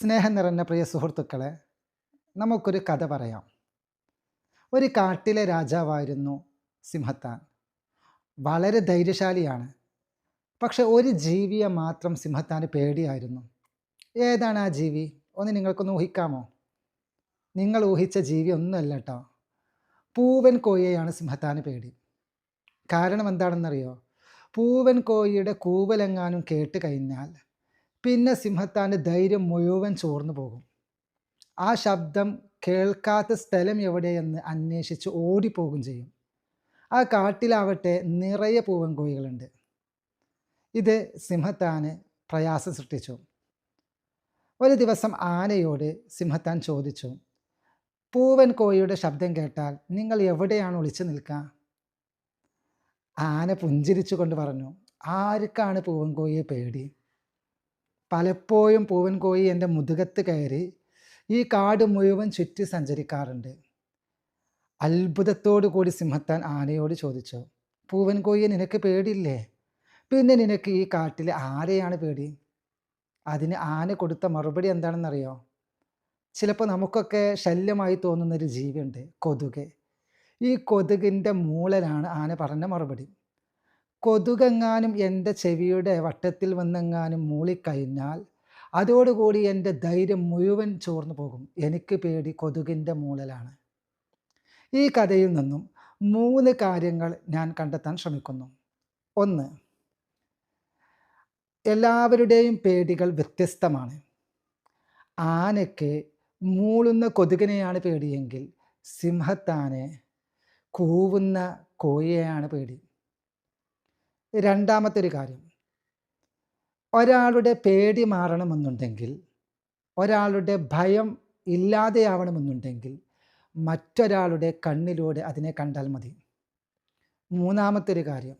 സ്നേഹം നിറഞ്ഞ പ്രിയ സുഹൃത്തുക്കളെ നമുക്കൊരു കഥ പറയാം. ഒരു കാട്ടിലെ രാജാവായിരുന്നു സിംഹത്താൻ. വളരെ ധൈര്യശാലിയാണ്. പക്ഷെ ഒരു ജീവിയെ മാത്രം സിംഹത്താന് പേടിയായിരുന്നു. ഏതാണ് ആ ജീവി? ഒന്ന് നിങ്ങൾക്കൊന്ന് ഊഹിക്കാമോ? നിങ്ങൾ ഊഹിച്ച ജീവി ഒന്നുമല്ല കേട്ടോ പൂവൻ കോഴിയെയാണ് സിംഹത്താന് പേടി. കാരണം എന്താണെന്നറിയോ? പൂവൻ കോഴിയുടെ കൂവലെങ്ങാനും കേട്ട് കഴിഞ്ഞാൽ പിന്നെ സിംഹത്താന്റെ ധൈര്യം മുഴുവൻ ചോർന്നു പോകും. ആ ശബ്ദം കേൾക്കാത്ത സ്ഥലം എവിടെയെന്ന് അന്വേഷിച്ച് ഓടിപ്പോകും ചെയ്യും. ആ കാട്ടിലാവട്ടെ നിറയെ പൂവൻ കോഴികളുണ്ട്. ഇത് സിംഹത്താന് പ്രയാസം സൃഷ്ടിച്ചു. ഒരു ദിവസം ആനയോട് സിംഹത്താൻ ചോദിച്ചു പൂവൻ കോഴിയുടെ ശബ്ദം കേട്ടാൽ നിങ്ങൾ എവിടെയാണ് ഒളിച്ചു നിൽക്കുക? ആന പുഞ്ചിരിച്ചു കൊണ്ട് പറഞ്ഞു ആർക്കാണ് പൂവൻ കോഴിയെ പേടി? പലപ്പോഴും പൂവൻ കോഴി എന്റെ മുതുകത്ത് കയറി ഈ കാട് മുഴുവൻ ചുറ്റി സഞ്ചരിക്കാറുണ്ട്. അത്ഭുതത്തോടു കൂടി സിംഹത്താൻ ആനയോട് ചോദിച്ചു പൂവൻ കോഴിയെ നിനക്ക് പേടിയില്ലേ? പിന്നെ നിനക്ക് ഈ കാട്ടിൽ ആരെയാണ് പേടി? അതിന് ആന കൊടുത്ത മറുപടി എന്താണെന്നറിയോ? ചിലപ്പോൾ നമുക്കൊക്കെ ശല്യമായി തോന്നുന്നൊരു ജീവിയുണ്ട് കൊതുക്. ഈ കൊതുകിന്റെ മൂളലാണ് ആന പറഞ്ഞ മറുപടി. കൊതുകെങ്ങാനും എന്റെ ചെവിയുടെ വട്ടത്തിൽ വന്നെങ്ങാനും മൂളിക്കഴിഞ്ഞാൽ അതോടുകൂടി എന്റെ ധൈര്യം മുഴുവൻ ചോർന്നു പോകും. എനിക്ക് പേടി കൊതുകിന്റെ മൂളലാണ്. ഈ കഥയിൽ നിന്നും മൂന്ന് കാര്യങ്ങൾ ഞാൻ കണ്ടെത്താൻ ശ്രമിക്കുന്നു. ഒന്ന് എല്ലാവരുടെയും പേടികൾ വ്യത്യസ്തമാണ്. ആനയ്ക്ക് മൂളുന്ന കൊതുകിനെയാണ് പേടിയെങ്കിൽ സിംഹത്താനെ കൂവുന്ന കോഴിയെയാണ് പേടി. രണ്ടാമത്തെ ഒരു കാര്യം. ഒരാളുടെ പേടി മാറണമെന്നുണ്ടെങ്കിൽ ഒരാളുടെ ഭയം ഇല്ലാതെയാവണമെന്നുണ്ടെങ്കിൽ മറ്റൊരാളുടെ കണ്ണിലൂടെ അതിനെ കണ്ടാൽ മതി. മൂന്നാമത്തെ ഒരു കാര്യം.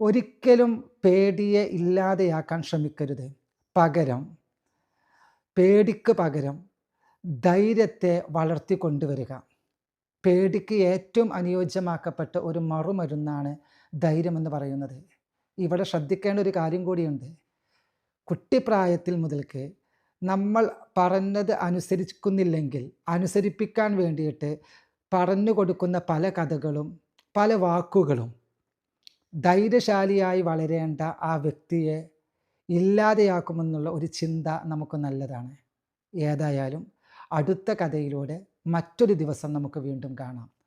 ഒരിക്കലും പേടിയെ ഇല്ലാതെയാക്കാൻ ശ്രമിക്കരുത്. പകരം പേടിക്ക് പകരം ധൈര്യത്തെ വളർത്തിക്കൊണ്ടുവരിക. പേടിക്ക് ഏറ്റവും അനുയോജ്യമാക്കപ്പെട്ട ഒരു മറുമരുന്നാണ് ധൈര്യം എന്ന് പറയുന്നത്. ഇവിടെ ശ്രദ്ധിക്കേണ്ട ഒരു കാര്യം കൂടിയുണ്ട്. കുട്ടിപ്രായത്തിൽ മുതൽക്ക് നമ്മൾ പറഞ്ഞത് അനുസരിക്കുന്നില്ലെങ്കിൽ അനുസരിപ്പിക്കാൻ വേണ്ടിയിട്ട് പറഞ്ഞു കൊടുക്കുന്ന പല കഥകളും പല വാക്കുകളും ധൈര്യശാലിയായി വളരേണ്ട ആ വ്യക്തിയെ ഇല്ലാതെയാക്കുമെന്നുള്ള ഒരു ചിന്ത നമുക്ക് നല്ലതാണ്. ഏതായാലും അടുത്ത കഥയിലൂടെ മറ്റൊരു ദിവസം നമുക്ക് വീണ്ടും കാണാം.